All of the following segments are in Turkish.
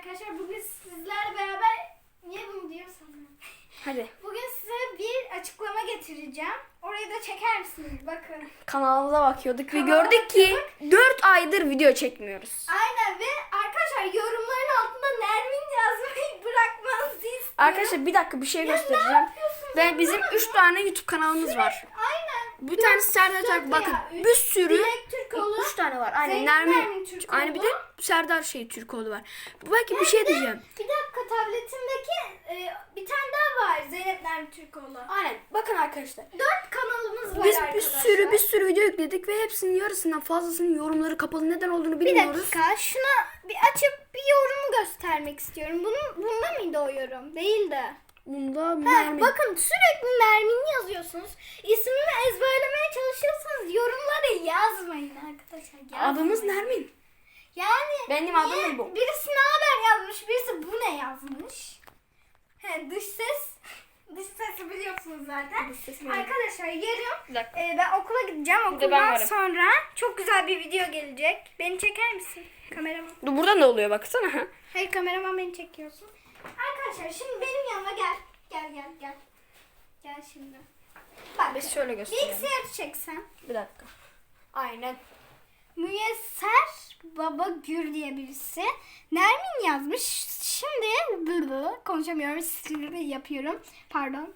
arkadaşlar. Bugün sizlerle beraber niye bunu diyorsam ben? Hadi Bugün size bir açıklama getireceğim. Orayı da çeker misiniz? Bakın. kanalımıza bakıyorduk ve Kanala gördük ki 4 aydır video çekmiyoruz. Aynen ve arkadaşlar yorumların altında Nermin yazmayı bırakmanızı istiyorum. Arkadaşlar bir dakika bir şey Ya göstereceğim. Ve bizim Bana 3 bak. tane YouTube kanalımız var. Bir tanesi Serdar Çak bakın üç. bir sürü. 3 tane var. Aynen Nermin. Aynı bir de Serdar şey Türkoğlu var. Belki bir şey diyeceğim. Bir dakika tabletimdeki e, bir tane daha var. Zeynep Nermin Türkoğlu. Aynen bakın arkadaşlar. Dört kanalımız var Biz bir arkadaşlar. sürü bir sürü video yükledik ve hepsinin yarısından fazlasının yorumları kapalı. Neden olduğunu Bir bilmiyoruz. dakika şuna bir açıp bir yorumu göstermek istiyorum. Bunun bunda mıydı o yorum? Değildi. Bunda Ha, Nermin. bakın sürekli Nermin yazıyorsunuz. İsmimi ezberlemeye çalışıyorsanız yorumlara yazmayın arkadaşlar. Yazmayın. Adımız Nermin. Yani Benim adım niye- bu? Birisi ne haber yazmış, birisi bu ne yazmış. He, dış ses. Dış sesi biliyorsunuz zaten. Dış ses benim. Arkadaşlar yarın e, ben okula gideceğim. Okuldan sonra çok güzel bir video gelecek. Beni çeker misin kameraman? Dur burada ne oluyor baksana. Hayır kameraman beni çekiyorsun. Arkadaşlar şimdi benim yanıma gel. Gel gel gel. Gel şimdi. Bak Biz şöyle gösterelim. bilgisayarı çeksen. Bir dakika. Aynen. Müyesser Baba Gür diye birisi. Nermin yazmış. Şimdi bıbı konuşamıyorum. Sinirli yapıyorum. Pardon.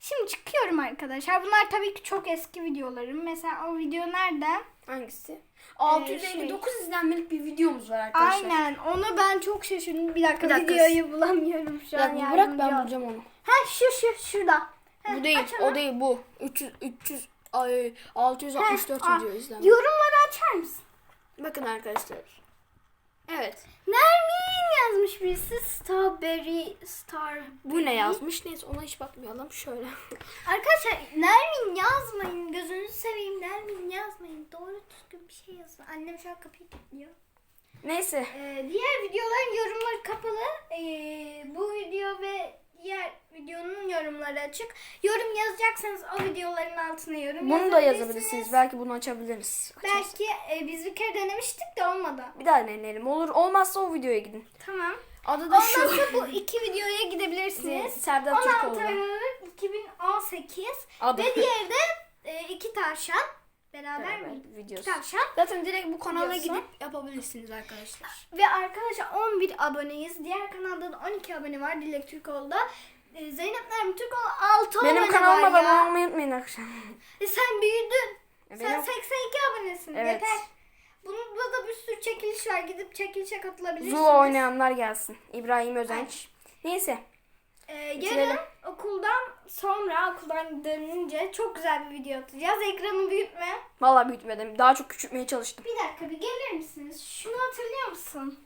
Şimdi çıkıyorum arkadaşlar. Bunlar tabii ki çok eski videolarım. Mesela o video nerede? Hangisi? 659 izlenmelik bir videomuz var arkadaşlar. Aynen. Onu ben çok şaşırdım. Bir dakika, Bir dakika. videoyu bulamıyorum şu an. dakika bırak ben bulacağım onu. Ha şu şu şurada. Ha, Bu değil, aç onu. o değil bu. 300 300 ay 664 Ha, video izlenmiş. Yorumları açar mısın? Bakın arkadaşlar. Evet. Nermin yazmış birisi. Strawberry Star. Bu ne yazmış? Neyse ona hiç bakmayalım. Şöyle. Arkadaşlar Nermin yazmayın. Gözünüzü seveyim Nermin yazmayın. Düzgün bir şey yazın. Annem şu an kapıyı kilitliyor. Neyse. Ee, diğer videoların yorumları kapalı. Ee, bu video ve diğer videonun yorumları açık. Yorum yazacaksanız o videoların altına yorum Bunu da yazabilirsiniz. Belki bunu açabiliriz. Açarız. Belki e, biz bir kere denemiştik de olmadı. Bir daha deneyelim. Olur olmazsa o videoya gidin. Tamam. Adı da şu. Olmazsa bu iki videoya gidebilirsiniz. Serdar 16 Türkoğlu. Aralık 2018 Adı. ve diğeri de e, iki tavşan beraber Beraber mi? videosu. Tavşan. Zaten direkt bu kanala Videosu. gidip yapabilirsiniz arkadaşlar. Ve arkadaşlar 11 aboneyiz. Diğer kanalda da 12 abone var Dilek Türkoğlu'da. E, Zeynep Nermin Türkoğlu 6 abone Benim kanalıma abone olmayı unutmayın arkadaşlar. E, sen büyüdün. E, Sen benim- 82 abonesin. Evet. Yeter. Bunun da bir sürü çekiliş var. Gidip çekilişe katılabilirsiniz. Zula oynayanlar gelsin. İbrahim Özenç. Neyse. Ee, yarın sonra okuldan dönünce çok güzel bir video atacağız. Ekranı büyütme. Vallahi büyütmedim. Daha çok küçültmeye çalıştım. Bir dakika bir gelir misiniz? Şunu hatırlıyor musun?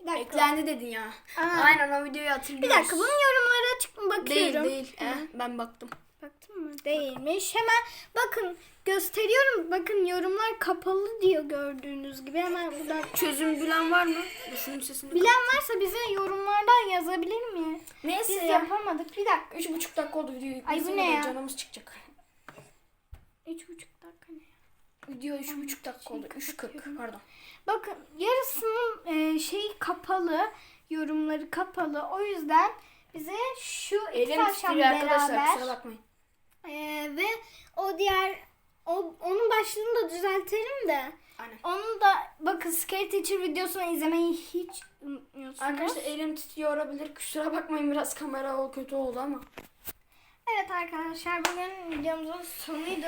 Bir dakika. Eklendi dedin ya. Aa. Aynen o videoyu hatırlıyoruz. Bir dakika bunun yorumları açık mı Değil bakıyorum. değil. Eh, ben baktım. Baktın mı? Değilmiş. Hemen bakın gösteriyorum. Bakın yorumlar kapalı diyor gördüğünüz gibi. Hemen buradan Çözüm bilen var mı? Düşünün sesini. Bilen varsa bize yorumlardan yazabilir mi? Neyse Biz ya. yapamadık. Bir dakika. Üç buçuk dakika oldu videoyu. Ay, bu ne ya? Canımız çıkacak. Üç buçuk dakika ne? Video üç buçuk dakika oldu. Üç kırk pardon. Bakın yarısının e, şeyi kapalı, yorumları kapalı. O yüzden bize şu iki Elim tavşan titriyor arkadaşlar beraber kusura bakmayın. E, ve o diğer o, onun başlığını da düzeltelim de Aynen. onu da bakın Scare Teacher videosunu izlemeyi hiç unutmuyorsunuz. Arkadaşlar elim titriyor olabilir. Kusura bakmayın biraz kamera o kötü oldu ama. Evet arkadaşlar bugün videomuzun sonuydu.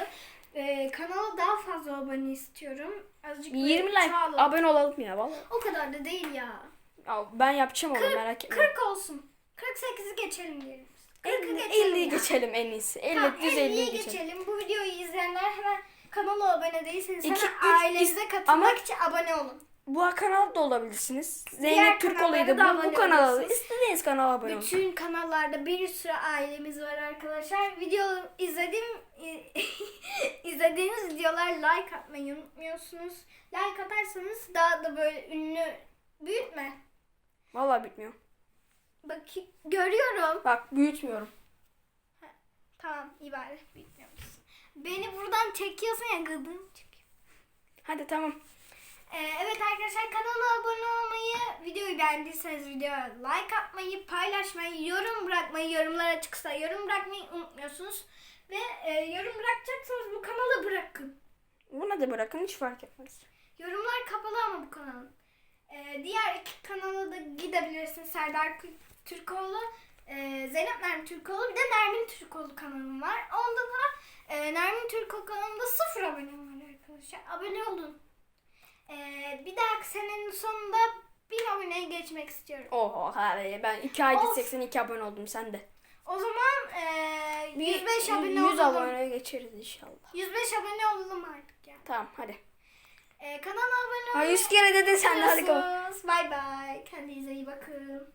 E, kanala daha fazla abone istiyorum. Azıcık Bir böyle 20 like çoğalın. abone olalım ya vallahi. O kadar da değil ya. Ya ben yapacağım onu 40, merak etme. 40 olsun. 48'i geçelim diyelim. 40'ı geçelim. 50'yi ya. geçelim en iyisi. 50 Tamam, düz 50'yi 50'yi geçelim. geçelim. Bu videoyu izleyenler hemen kanala abone değilseniz İki, hemen üç, ailenize is- katılmak ama- için abone olun. Bu kanalda da olabilirsiniz. Zeynep kanallara da Bu, bu abone kanala da olabilirsiniz. istediğiniz kanala abone olun. Bütün kanallarda bir sürü ailemiz var arkadaşlar. Video izlediğim izlediğiniz videolar like atmayı unutmuyorsunuz. Like atarsanız daha da böyle ünlü büyütme. Vallahi bitmiyor. Bak görüyorum. Bak büyütmüyorum. Tamam iyi bari büyütmüyor musun? Beni buradan çekiyorsun ya gıdığım çıkıyor. Hadi tamam. Ee, evet arkadaşlar kanala abone olmayı, videoyu beğendiyseniz videoya like atmayı, paylaşmayı, yorum bırakmayı, yorumlar açıksa yorum bırakmayı unutmuyorsunuz. Ve e, yorum bırakacaksanız bu kanala bırakın. Buna da bırakın hiç fark etmez. Yorumlar kapalı ama bu kanalın. Ee, diğer iki kanala da gidebilirsiniz. Serdar Türkoğlu, e, Zeynep Nermin Türkoğlu bir de Nermin Türkoğlu kanalım var. Onda da e, Nermin Türkoğlu kanalında sıfır abone var arkadaşlar. Abone olun. Ee, bir dahaki senenin sonunda bin aboneye geçmek istiyorum. Oho abi ben 2 ayda Of. 82 abone oldum sen de. O zaman e, 105 abone 100 olalım. aboneye geçeriz inşallah. 105 abone olalım artık yani. Tamam hadi. Ee, kanala abone Ha olmayı 100 kere dedin sen de hadi kapat. Bye bye. Kendinize iyi bakın.